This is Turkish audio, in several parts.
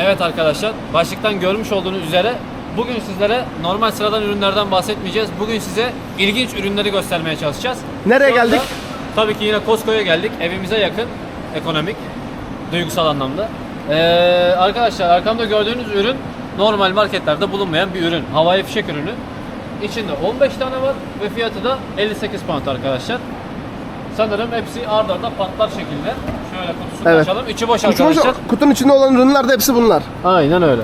Evet arkadaşlar, başlıktan görmüş olduğunuz üzere bugün sizlere normal sıradan ürünlerden bahsetmeyeceğiz. Bugün size ilginç ürünleri göstermeye çalışacağız. Nereye Şu anda geldik? Tabii ki yine Costco'ya geldik. Evimize yakın, ekonomik, duygusal anlamda. Ee, arkadaşlar arkamda gördüğünüz ürün normal marketlerde bulunmayan bir ürün. Havai fişek ürünü. İçinde 15 tane var ve fiyatı da 58 pound arkadaşlar. Sanırım hepsi ard arda patlar şekilde. Şöyle kutusunu Evet. açalım. İçi boş Uçmuş arkadaşlar. kutunun içinde olan ürünler de hepsi bunlar. Aynen öyle.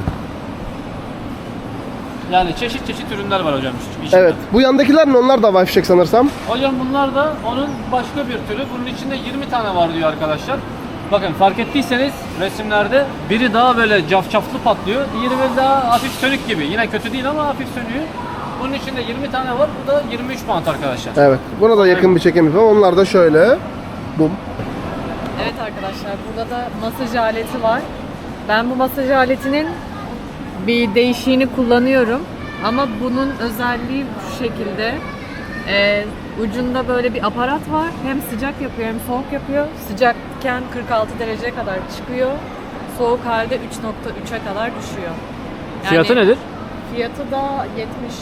Yani çeşit çeşit ürünler var hocam içinde. Evet. Bu yandakiler ne? Onlar da fişek sanırsam. Hocam bunlar da onun başka bir türü. Bunun içinde 20 tane var diyor arkadaşlar. Bakın fark ettiyseniz resimlerde biri daha böyle cafcaflı patlıyor. Diğeri daha hafif sönük gibi. Yine kötü değil ama hafif sönüyor. Bunun içinde 20 tane var. Bu da 23 pound arkadaşlar. Evet. Buna da yakın bir çekim yapalım. Onlar da şöyle. Bum. Evet arkadaşlar burada da masaj aleti var. Ben bu masaj aletinin bir değişiğini kullanıyorum. Ama bunun özelliği şu şekilde. Ee, ucunda böyle bir aparat var. Hem sıcak yapıyor hem soğuk yapıyor. Sıcakken 46 dereceye kadar çıkıyor. Soğuk halde 3.3'e kadar düşüyor. Yani Fiyatı nedir? Fiyatı da 70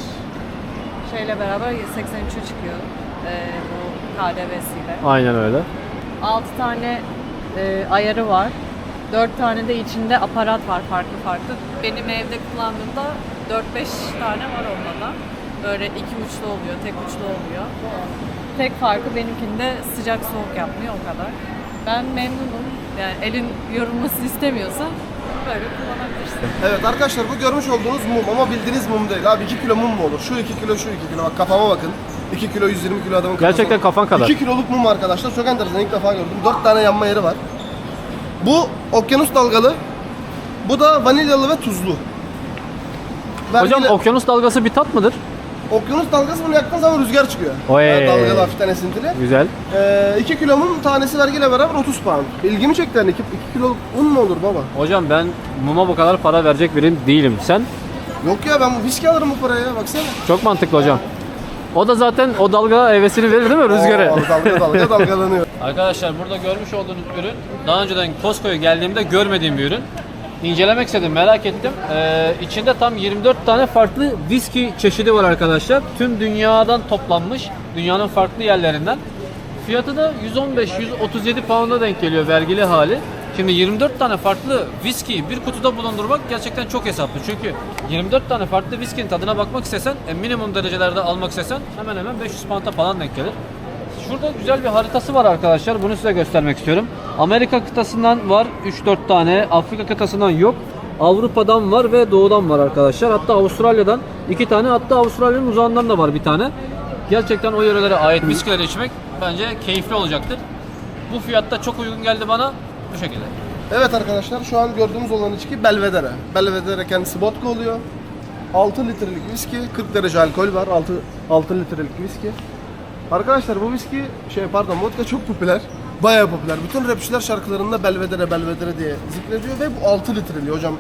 şeyle beraber 83'e çıkıyor. Ee, bu KDV'siyle. Aynen öyle. 6 tane e, ayarı var. 4 tane de içinde aparat var farklı farklı. Benim evde kullandığımda 4-5 tane var onda da. Böyle iki uçlu oluyor, tek uçlu oluyor. Tek farkı benimkinde sıcak soğuk yapmıyor o kadar. Ben memnunum. Yani elin yorulmasını istemiyorsa böyle kullanabilirsin. Evet arkadaşlar bu görmüş olduğunuz mum ama bildiğiniz mum değil. Abi 2 kilo mum mu olur? Şu 2 kilo şu 2 kilo. Bak kafama bakın. 2 kilo 120 kilo adamın kafası. Gerçekten kafan kadar. 2 kiloluk mum arkadaşlar. Çok enteresan. İlk defa gördüm. 4 tane yanma yeri var. Bu okyanus dalgalı. Bu da vanilyalı ve tuzlu. Hocam Vergili- okyanus dalgası bir tat mıdır? Okyanus dalgası bunu yaktığın zaman rüzgar çıkıyor. Oy. Yani dalgalı hafiften esintili. Güzel. Ee, 2 kilo mum tanesi vergiyle beraber 30 pound. İlgimi çekti hani 2, 2 kiloluk un mu olur baba? Hocam ben muma bu kadar para verecek birim değilim. Sen? Yok ya ben bu viski alırım bu paraya baksana. Çok mantıklı hocam. O da zaten o dalga hevesini verir değil mi rüzgara? Oo, dalga dalga dalgalanıyor. Arkadaşlar burada görmüş olduğunuz ürün daha önceden Costco'ya geldiğimde görmediğim bir ürün. İncelemek istedim, merak ettim. Ee, içinde tam 24 tane farklı viski çeşidi var arkadaşlar. Tüm dünyadan toplanmış, dünyanın farklı yerlerinden. Fiyatı da 115-137 pound'a denk geliyor vergili hali. Şimdi 24 tane farklı viskiyi bir kutuda bulundurmak gerçekten çok hesaplı. Çünkü 24 tane farklı viskinin tadına bakmak istesen, e, minimum derecelerde almak istesen hemen hemen 500 pound'a falan denk gelir. Şurada güzel bir haritası var arkadaşlar. Bunu size göstermek istiyorum. Amerika kıtasından var 3-4 tane. Afrika kıtasından yok. Avrupa'dan var ve doğudan var arkadaşlar. Hatta Avustralya'dan 2 tane. Hatta Avustralya'nın uzağından da var bir tane. Gerçekten o yörelere ait viskileri içmek bence keyifli olacaktır. Bu fiyatta çok uygun geldi bana. Bu şekilde. Evet arkadaşlar şu an gördüğümüz olan içki Belvedere. Belvedere kendisi vodka oluyor. 6 litrelik viski, 40 derece alkol var. 6 6 litrelik viski. Arkadaşlar bu viski şey pardon vodka çok popüler. Bayağı popüler. Bütün rapçiler şarkılarında Belvedere Belvedere diye zikrediyor ve bu 6 litreli hocam.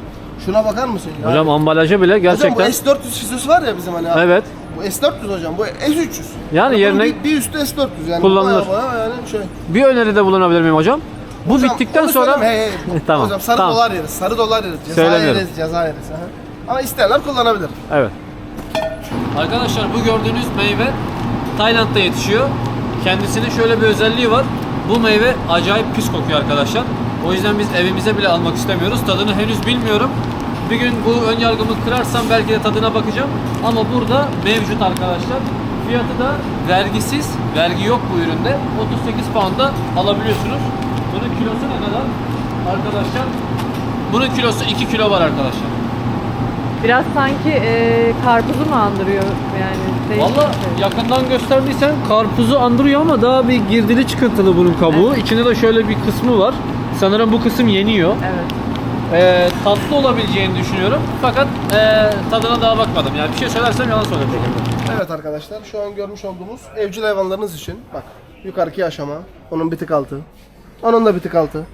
Şuna bakar mısın? ya? Hocam ambalajı bile Hocam bu gerçekten S400 fizosu var ya bizim hani. Evet. Bu S400 hocam. Bu S300. Yani Bunun yerine bir, bir üstü S400 yani. kullanılır. Bayağı bayağı yani şey. bir öneride bulunabilir miyim hocam? Bu Hocam, bittikten sonra hey, hey. tamam. Hocam sarı tamam. dolar yeriz. Sarı dolar yeriz. Ceza Söylemiyorum. yeriz. Ceza yeriz. aha. Ama isteyenler kullanabilir. Evet. Arkadaşlar bu gördüğünüz meyve Tayland'da yetişiyor. Kendisinin şöyle bir özelliği var. Bu meyve acayip pis kokuyor arkadaşlar. O yüzden biz evimize bile almak istemiyoruz. Tadını henüz bilmiyorum. Bir gün bu ön yargımı kırarsam belki de tadına bakacağım. Ama burada mevcut arkadaşlar. Fiyatı da vergisiz, vergi yok bu üründe. 38 pound'a alabiliyorsunuz. Bunun kilosu ne kadar? Arkadaşlar bunun kilosu 2 kilo var arkadaşlar. Biraz sanki e, karpuzu mu andırıyor yani? değişik Valla bir şey. yakından gösterdiysen karpuzu andırıyor ama daha bir girdili çıkıntılı bunun kabuğu. İçinde de şöyle bir kısmı var. Sanırım bu kısım yeniyor. Evet. Ee, tatlı olabileceğini düşünüyorum. Fakat ee, tadına daha bakmadım. Yani bir şey söylersem yalan söylerim. Evet arkadaşlar şu an görmüş olduğumuz evcil hayvanlarınız için bak yukarıki aşama onun bir tık altı. Onun da bir tık altı.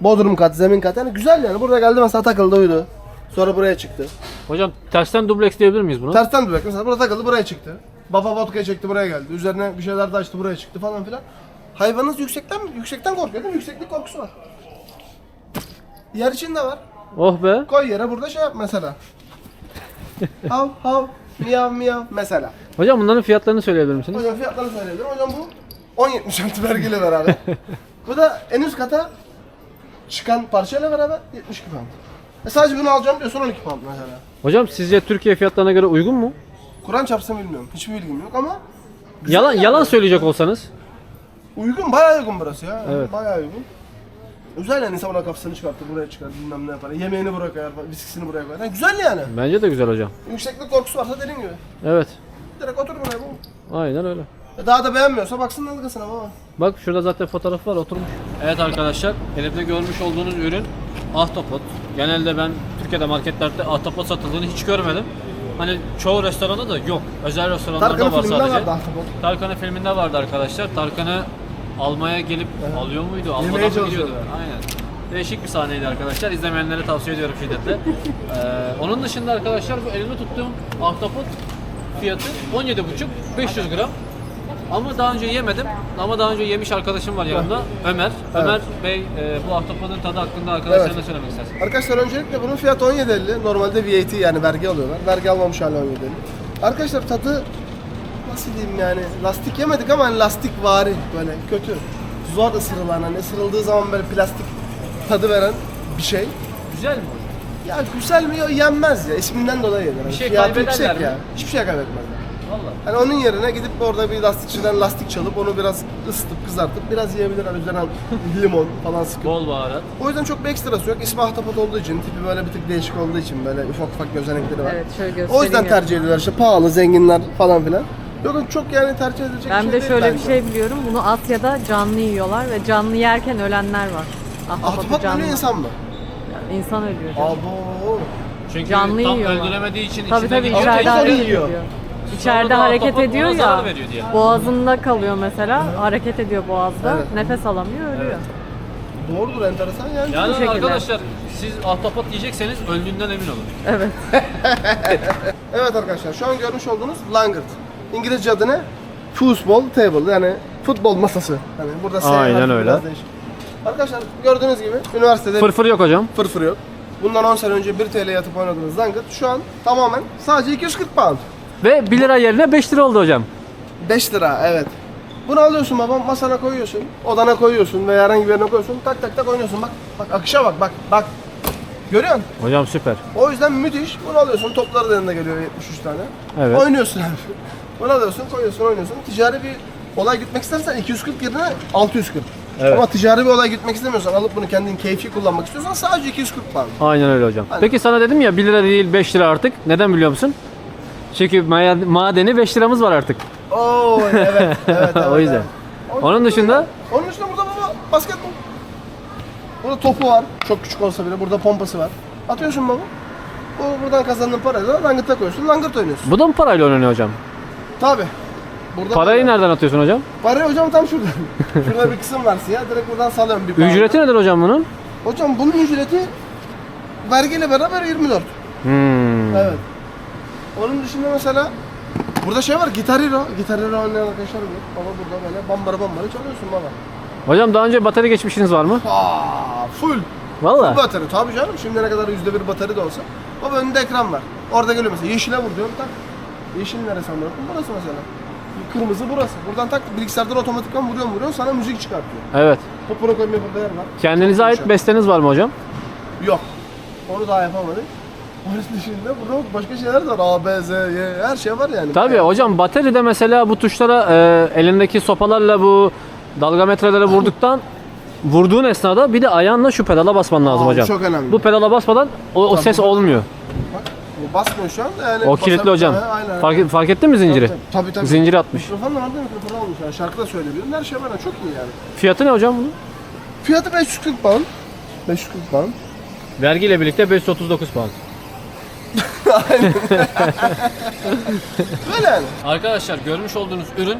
Bodrum kat, zemin kat. Yani güzel yani. Burada geldi mesela takıldı uyudu. Sonra buraya çıktı. Hocam tersten dubleks diyebilir miyiz bunu? Tersten durak mesela burada takıldı buraya çıktı. Baba vodka çekti buraya geldi. Üzerine bir şeyler de açtı buraya çıktı falan filan. Hayvanınız yüksekten yüksekten korkuyor değil mi? Yükseklik korkusu var. Yer içinde var. Oh be. Koy yere burada şey yap mesela. hav hav miyav miyav mesela. Hocam bunların fiyatlarını söyleyebilir misiniz? Hocam fiyatlarını söyleyebilirim. Hocam bu 10.76 vergiyle beraber. bu da en üst kata çıkan parçayla beraber 72 pound. E sadece bunu alacağım diyorsun 12 pound mesela. Hocam sizce Türkiye fiyatlarına göre uygun mu? Kur'an çarpsın bilmiyorum. Hiçbir bilgim yok ama Yalan yani. yalan söyleyecek olsanız. uygun bayağı uygun burası ya. Evet. Bayağı uygun. Güzel yani insan buna kafasını çıkartır, buraya çıkar, bilmem ne yapar. Yemeğini buraya koyar, viskisini buraya koyar. Yani güzel yani. Bence de güzel hocam. Yükseklik korkusu varsa dediğin gibi. Evet. Direkt otur buraya bu. Aynen öyle. E daha da beğenmiyorsa baksın dalgasına baba. Bak şurada zaten fotoğraf var oturmuş. Evet arkadaşlar elimde görmüş olduğunuz ürün ahtapot. Genelde ben Türkiye'de marketlerde ahtapot satıldığını hiç görmedim. Hani çoğu restoranda da yok. Özel restoranlarda Tarkan'ın var filminde sadece. vardı ahtapot. Tarkan'ın filminde vardı arkadaşlar. Tarkan'ı almaya gelip alıyor muydu? Almadan Yemeye mı gidiyordu? çalışıyordu. Aynen. Değişik bir sahneydi arkadaşlar. İzlemeyenlere tavsiye ediyorum şiddetle. Ee, onun dışında arkadaşlar bu elimde tuttuğum ahtapot fiyatı 17,5 500 gram. Ama daha önce yemedim. Ama daha önce yemiş arkadaşım var yanımda. Ömer. Ömer Bey e, bu ahtapotun tadı hakkında arkadaşlarına Evet. söylemek istersin. Arkadaşlar öncelikle bunun fiyatı 17.50. Normalde VAT yani vergi alıyorlar. Vergi almamış hali 17.50. Arkadaşlar tadı nasıl diyeyim yani lastik yemedik ama hani lastik vari böyle kötü. Zor ısırılan hani ısırıldığı zaman böyle plastik tadı veren bir şey. Güzel mi? Ya güzel mi? Yenmez ya. İsminden dolayı yenir. Bir şey Fiyatı kaybederler yüksek mi? ya. Hiçbir şey kaybetmezler. Valla. Hani onun yerine gidip orada bir lastikçiden lastik çalıp onu biraz ısıtıp kızartıp biraz yiyebilirler. Üzerine limon falan sıkıp. Bol baharat. O yüzden çok bir ekstrası yok. İsmi ahtapot olduğu için, tipi böyle bir tık değişik olduğu için böyle ufak ufak gözenekleri var. Evet şöyle göstereyim. o yüzden tercih ediyorlar işte pahalı, zenginler falan filan. Yok çok yani tercih edilecek Ben bir bir şey de değil şöyle bir bence. şey biliyorum. Bunu Asya'da canlı yiyorlar ve canlı yerken ölenler var. Ahtapot canlı. böyle insan mı? Yani İnsan ölüyor. Abo. Çünkü Canlı tam yiyorlar. öldüremediği için Tabii tabii içindeki içeride Ahtapot hareket yiyor. İçeride hareket ahtapot ediyor ona ya. zarar veriyor diye. Boğazında kalıyor mesela. Hareket ediyor boğazda. Evet. Nefes alamıyor, ölüyor. Doğrudur enteresan yani. Yani şekilde. arkadaşlar siz ahtapot yiyecekseniz öldüğünden emin olun. Evet. Evet arkadaşlar şu an görmüş olduğunuz langırt. İngilizce adı ne? Foosball table yani futbol masası. Hani burada S Aynen harfi öyle. biraz değişik. Arkadaşlar gördüğünüz gibi üniversitede Fırfır yok hocam. fırfır yok. Bundan 10 sene önce 1 TL yatıp oynadığınız langırt şu an tamamen sadece 240 pound. Ve 1 lira yerine 5 lira oldu hocam. 5 lira evet. Bunu alıyorsun babam masana koyuyorsun, odana koyuyorsun veya herhangi bir yerine koyuyorsun. Tak tak tak oynuyorsun bak. Bak akışa bak bak bak. Görüyor musun? Hocam süper. O yüzden müthiş. Bunu alıyorsun. Topları da yanında geliyor 73 tane. Evet. Oynuyorsun abi. Bunu alıyorsun, koyuyorsun, oynuyorsun. Ticari bir olay gitmek istersen 240 yerine 640. Evet. Ama ticari bir olay gitmek istemiyorsan, alıp bunu kendin keyfi kullanmak istiyorsan sadece 240 pound. Aynen öyle hocam. Aynen. Peki sana dedim ya 1 lira değil 5 lira artık. Neden biliyor musun? Çünkü ma- madeni 5 liramız var artık. Oo evet, evet, evet. O yüzden. evet. Onun dışında Onun dışında burada baba basketbol. Burada topu var. Çok küçük olsa bile burada pompası var. Atıyorsun baba. Bu buradan kazandığın parayla langırta koyuyorsun. Langırt oynuyorsun. bu da mı parayla oynanıyor hocam? Tabi. Burada Parayı para- nereden atıyorsun hocam? Parayı hocam tam şurada. şurada bir kısım var siyah. Direkt buradan salıyorum bir pound. Ücreti nedir hocam bunun? Hocam bunun ücreti vergiyle beraber 24. Hmm. Evet. Onun dışında mesela burada şey var Gitar Hero. Gitar Hero oynayan arkadaşlar var. Baba burada böyle bambara bambara çalıyorsun baba. Hocam daha önce batarya geçmişiniz var mı? Aa, full. Valla. Batarya tabii canım. Şimdiye kadar yüzde bir batarya da olsa. Baba önünde ekran var. Orada geliyor mesela. Yeşile vur diyorum tak. Yeşil neresi anlıyorum? Burası mesela. Kırmızı burası. Buradan tak bilgisayardan otomatikman vuruyorsun vuruyorsun sana müzik çıkartıyor. Evet. Popona koymaya burada yer var. Kendinize Çok ait yumuşak. besteniz var mı hocam? Yok. Onu daha yapamadık. Onun dışında burada başka şeyler de var. A, B, Z, Y her şey var yani. Tabii hocam bataryada mesela bu tuşlara e, elindeki sopalarla bu dalgametrelere vurduktan vurduğun esnada bir de ayağınla şu pedala basman lazım Aa, hocam. çok önemli. Bu pedala basmadan o, o Tabii. ses olmuyor. Bak, bu basmıyor şu anda yani. O kilitli hocam. Ha, aynen. Fark, fark ettin mi zinciri? Tabii tabii. tabii. Zinciri atmış. Mikrofon da vardı mikrofon almış yani. Şarkı da söyleyebiliyorum. Her şey var ya çok iyi yani. Fiyatı ne hocam bunun? Fiyatı 540 pound. 540 pound. Vergiyle birlikte 539 pound. Böyle. Arkadaşlar görmüş olduğunuz ürün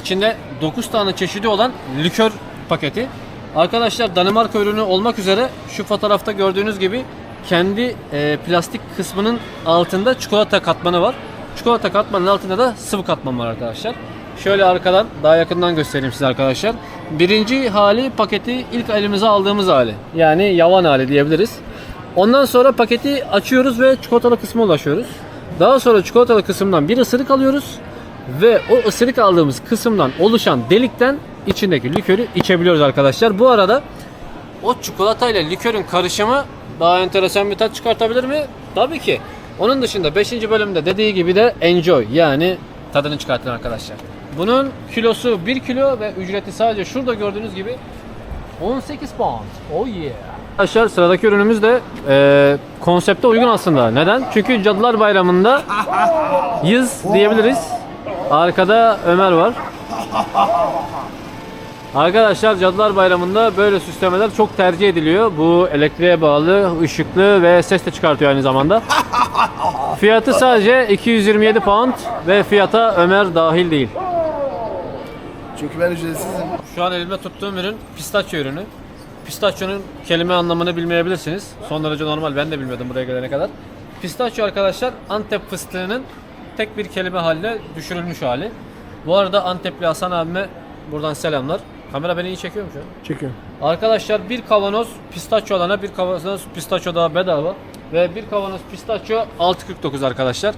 içinde 9 tane çeşidi olan likör paketi. Arkadaşlar Danimarka ürünü olmak üzere şu fotoğrafta gördüğünüz gibi kendi e, plastik kısmının altında çikolata katmanı var. Çikolata katmanın altında da sıvı katman var arkadaşlar. Şöyle arkadan daha yakından göstereyim size arkadaşlar. Birinci hali paketi ilk elimize aldığımız hali. Yani yavan hali diyebiliriz. Ondan sonra paketi açıyoruz ve çikolatalı kısma ulaşıyoruz. Daha sonra çikolatalı kısımdan bir ısırık alıyoruz ve o ısırık aldığımız kısımdan oluşan delikten içindeki likörü içebiliyoruz arkadaşlar. Bu arada o çikolata ile likörün karışımı daha enteresan bir tat çıkartabilir mi? Tabii ki. Onun dışında 5. bölümde dediği gibi de enjoy yani tadını çıkartın arkadaşlar. Bunun kilosu 1 kilo ve ücreti sadece şurada gördüğünüz gibi 18 pound. Oh yeah. Arkadaşlar sıradaki ürünümüz de e, konsepte uygun aslında. Neden? Çünkü Cadılar Bayramı'nda yız diyebiliriz. Arkada Ömer var. Arkadaşlar Cadılar Bayramı'nda böyle süslemeler çok tercih ediliyor. Bu elektriğe bağlı, ışıklı ve ses de çıkartıyor aynı zamanda. Fiyatı sadece 227 pound ve fiyata Ömer dahil değil. Çünkü ben ücretsizim. Şu an elimde tuttuğum ürün pistachio ürünü. Pistachio'nun kelime anlamını bilmeyebilirsiniz. Son derece normal ben de bilmiyordum buraya gelene kadar. Pistachio arkadaşlar Antep fıstığının tek bir kelime haline düşürülmüş hali. Bu arada Antepli Hasan abime buradan selamlar. Kamera beni iyi çekiyor mu şu an? Çekiyorum. Arkadaşlar bir kavanoz pistachio alana bir kavanoz pistachio daha bedava. Ve bir kavanoz pistachio 6.49 arkadaşlar.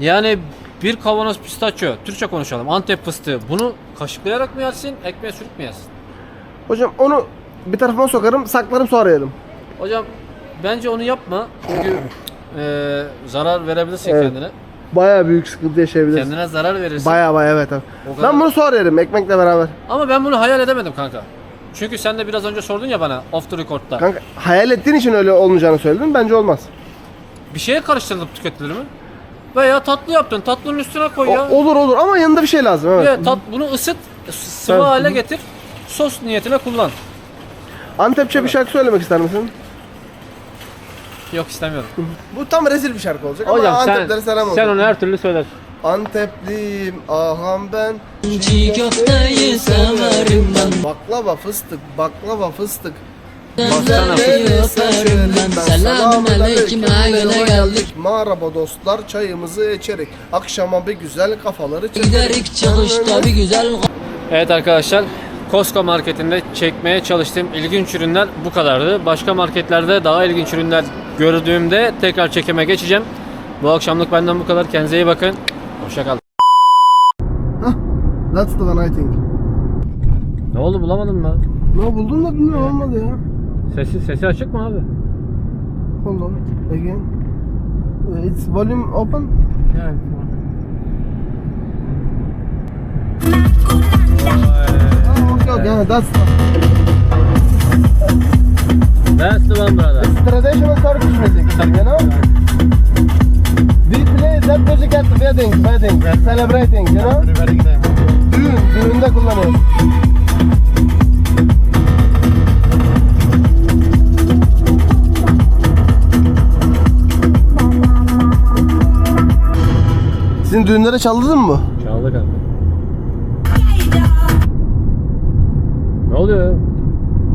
Yani bir kavanoz pistachio, Türkçe konuşalım, Antep fıstığı. Bunu kaşıklayarak mı yersin, ekmeğe sürüp mü yersin? Hocam onu bir tarafıma sokarım, saklarım sonra yerim. Hocam bence onu yapma. Çünkü eee, zarar verebilirsin Evet. kendine. Baya büyük sıkıntı yaşayabiliriz. Kendine zarar verirsin. Baya baya evet. O kadar. Ben bunu sonra yerim ekmekle beraber. Ama ben bunu hayal edemedim kanka. Çünkü sen de biraz önce sordun ya bana off the record'da. Kanka hayal ettiğin için öyle olmayacağını söyledim. Bence olmaz. Bir şeye karıştırılıp tüketilir mi? Veya tatlı yaptın. Tatlının üstüne koy O- ya. olur olur ama yanında bir şey lazım evet. Ya tat, bunu ısıt, sıvı Evet. hale getir. Sos niyetine kullan. Antepçe bir şarkı söylemek ister misin? Yok istemiyorum. Bu tam rezil bir şarkı olacak Hocam ama sen, Anteplilere selam olsun. sen onu her türlü söylersin. Antepliyim aham ben. Çiğ köfteyi severim ben Baklava fıstık, baklava fıstık. Gözleri öperim ben Selamün aleyküm aile geldik Merhaba dostlar çayımızı içerik. Akşama bir güzel kafaları çekerik. Giderik çalışta bir güzel Evet arkadaşlar. Costco marketinde çekmeye çalıştığım ilginç ürünler bu kadardı. Başka marketlerde daha ilginç ürünler gördüğümde tekrar çekime geçeceğim. Bu akşamlık benden bu kadar. Kendinize iyi bakın. Hoşçakalın. That's the one I think. Ne oldu bulamadın mı? Ne buldun da bilmiyorum olmadı ya. Sesi, sesi açık mı abi? Hold on. Again. Uh, It's volume open. Oh, okay, okay. That's That's the one brother. traditional Turkish music, you know? We play that music at weddings, weddings, celebrating, you know? Düğün, düğünde kullanıyoruz. Sizin düğünlere çaldırdın mı? Çaldı kanka. Ne oluyor ya?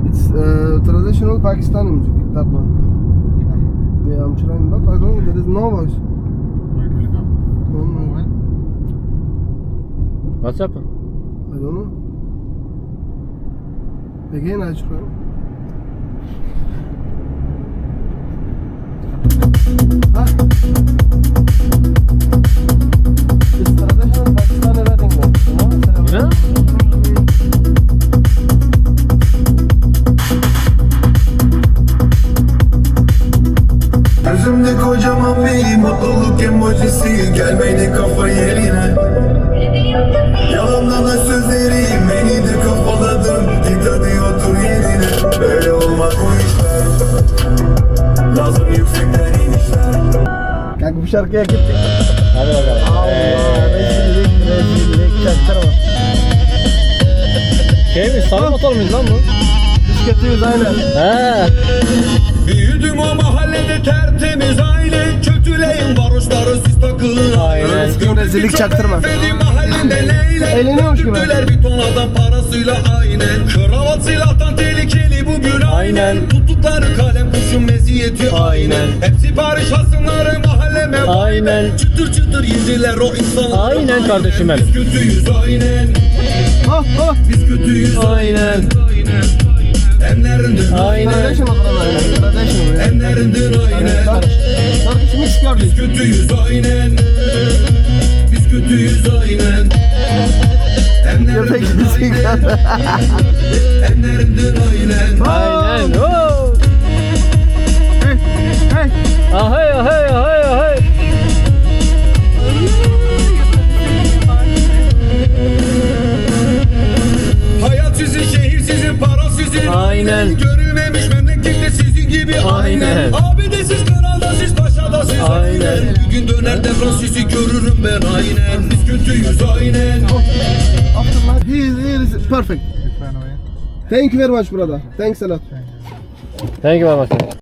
It's uh, traditional Pakistani music, that one. Yeah, I'm trying, but I don't know, there is no voice. No, no, What's happened? I don't know. Again, I try. Ha? It's traditional Pakistani wedding dance, you know? Kanka bu şarkıya gittik. Hadi bakalım. Allah rezillik rezillik çaktırma. Şey mi? Sarı motor muyuz lan bu? Biz kötüyüz aynen. He. Büyüdüm o mahallede tertemiz aile Kötüleyin varoşları siz takılın Aynen. Özgün rezillik çaktırma. Leyle Eğleniyormuş gibi. Tüttüler bir ton adam parasıyla aynen Kravat silahtan bugün aynen. Tuttukları kalem kuşun meziyeti. Aynen. Hepsi barış parçasınları mahalleme aynen. Çıtır çıtır yediler o insanları Aynen kardeşim benim. Biz kötüyüz aynen. Ah ah. Biz kötüyüz aynen. Emlerindir aynen. Kardeşim aynen. Kardeşim Emlerindir aynen. Kardeşim hiç gördük Biz kötüyüz aynen kötüyüz aynen. Köpek müzik Enlerimden aynen. Aynen. Thank you very much brother. Thanks a lot. Thank you very much.